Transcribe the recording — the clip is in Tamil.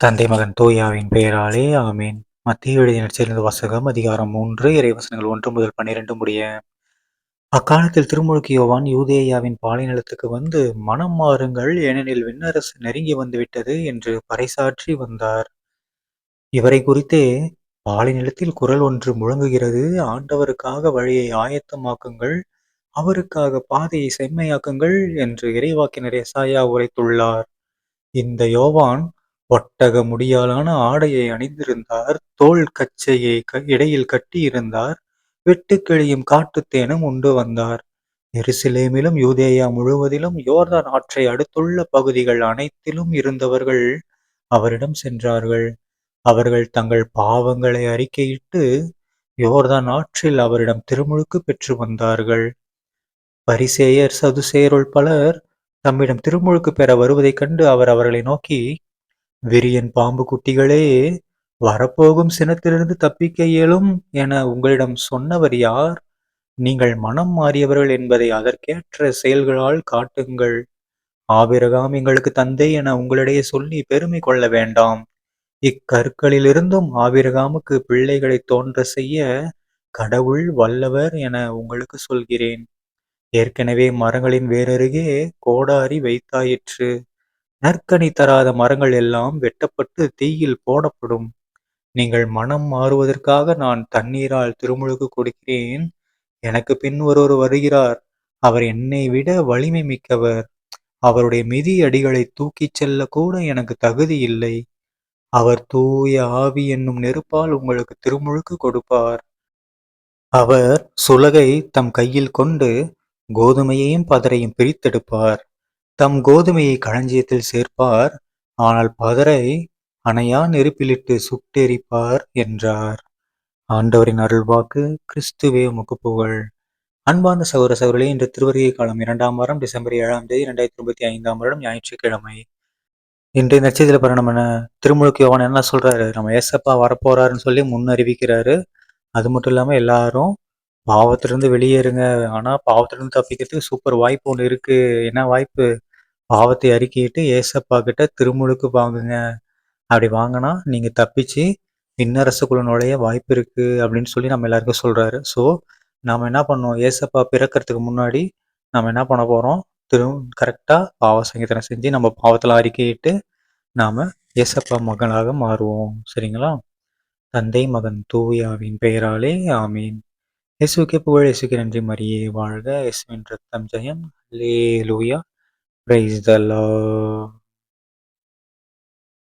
தந்தை மகன் தூயாவின் பெயராலே ஆமீன். மத்திய எழுதிய சேர்ந்த வாசகம் அதிகாரம் மூன்று இறைவசனங்கள் ஒன்று முதல் பன்னிரண்டு முடிய. அக்காலத்தில் திருமுழுக்கு யோவான் யூதேயாவின் பாலைநிலத்துக்கு வந்து மனம் மாறுங்கள் ஏனெனில் விண்ணரசு நெருங்கி வந்துவிட்டது என்று பறைசாற்றி வந்தார். இவரை குறித்தே பாலைநிலத்தில் குரல் ஒன்று முழங்குகிறது ஆண்டவருக்காக வழியை ஆயத்தமாக்குங்கள் அவருக்காக பாதையை செம்மையாக்குங்கள் என்று இறைவாக்கினர் எசாயா உரைத்துள்ளார். இந்த யோவான் ஒட்டக முடியாலான ஆடையை அணிந்திருந்தார் தோல் கச்சையை இடையில் கட்டியிருந்தார் வெட்டுக்கிளியும் காட்டுத்தேனும் உண்டு வந்தார். எருசலேமிலும் யூதேயா முழுவதிலும் யோர்தான் ஆற்றை அடுத்துள்ள பகுதிகள் அனைத்திலும் இருந்தவர்கள் அவரிடம் சென்றார்கள். அவர்கள் தங்கள் பாவங்களை அறிக்கையிட்டு யோர்தான் ஆற்றில் அவரிடம் திருமுழுக்கு பெற்று வந்தார்கள். பரிசேயர் சதுசேருள் பலர் தம்மிடம் திருமுழுக்கு பெற வருவதைக் கண்டு அவர் அவர்களை நோக்கி விரியன் பாம்பு குட்டிகளே வரப்போகும் சினத்திலிருந்து தப்பிக்க இயலும் என உங்களிடம் சொன்னவர் யார்? நீங்கள் மனம் மாறியவர்கள் என்பதை அதற்கேற்ற செயல்களால் காட்டுங்கள். ஆபிரகாம் எங்களுக்கு தந்தை என உங்களிடையே சொல்லி பெருமை கொள்ள வேண்டாம். இக்கற்களிலிருந்தும் ஆபிரகாமுக்கு பிள்ளைகளை தோன்ற செய்ய கடவுள் வல்லவர் என உங்களுக்கு சொல்கிறேன். ஏற்கனவே மரங்களின் வேறருகே கோடாரி வைத்தாயிற்று. நற்கனி தராத மரங்கள் எல்லாம் வெட்டப்பட்டு தீயில் போடப்படும். நீங்கள் மனம் மாறுவதற்காக நான் தண்ணீரால் திருமுழுக்கு கொடுக்கிறேன். எனக்கு பின் ஒருவர் வருகிறார். அவர் என்னை விட வலிமை மிக்கவர். அவருடைய மிதி அடிகளை தூக்கிச் செல்ல கூட எனக்கு தகுதி இல்லை. அவர் தூய ஆவி என்னும் நெருப்பால் உங்களுக்கு திருமுழுக்கு கொடுப்பார். அவர் சுலகை தம் கையில் கொண்டு கோதுமையையும் பதரையும் பிரித்தெடுப்பார். தம் கோதுமையை களஞ்சியத்தில் சேர்ப்பார். ஆனால் பதரை அணையா நெருப்பிலிட்டு சுட்டெரிப்பார் என்றார். ஆண்டவரின் அருள்வாக்கு கிறிஸ்துவே முகப்புகழ் அன்பார்ந்த சௌர சௌரலே இன்று திருவருகை காலம் இரண்டாம் வாரம் டிசம்பர் ஏழாம் தேதி இரண்டாயிரத்தி இருபத்தி ஐந்தாம் வருடம் ஞாயிற்றுக்கிழமை. இன்றைய நட்சத்திர பாரு நம்ம திருமுழுக்கு யோகன் என்ன சொல்றாரு? நம்ம ஏசப்பா வரப்போறாருன்னு சொல்லி முன் அறிவிக்கிறாரு அது மட்டும் இல்லாமல் எல்லாரும் பாவத்திலிருந்து வெளியேறுங்க. ஆனால் பாவத்திலிருந்து தப்பிக்கிறதுக்கு சூப்பர் வாய்ப்பு ஒன்று இருக்கு. என்ன வாய்ப்பு? பாவத்தை அறிக்கையிட்டு ஏசப்பா கிட்ட திருமுழுக்கு வாங்குங்க. அப்படி வாங்கினா நீங்கள் தப்பிச்சு விண்ணரசுக்குள்ள நுழைய வாய்ப்பு இருக்குது அப்படின்னு சொல்லி நம்ம எல்லாருக்கும் சொல்கிறாரு ஸோ நாம் என்ன பண்ணோம்? ஏசப்பா பிறக்கிறதுக்கு முன்னாடி நம்ம என்ன பண்ண போகிறோம் திரு கரெக்டாக பாவ சங்கீதனை செஞ்சு நம்ம பாவத்தில் அறிக்கையிட்டு நாம் ஏசப்பா மகனாக மாறுவோம். சரிங்களா? தந்தை மகன் தூயாவின் பெயராலே ஆமீன். இயேசுக்கே புகழ் இயேசுக்கு நன்றி. மரியே வாழ்க. இயேசுவின் ரத்தம் ஜெயம். லே லூயா Praise the Lord.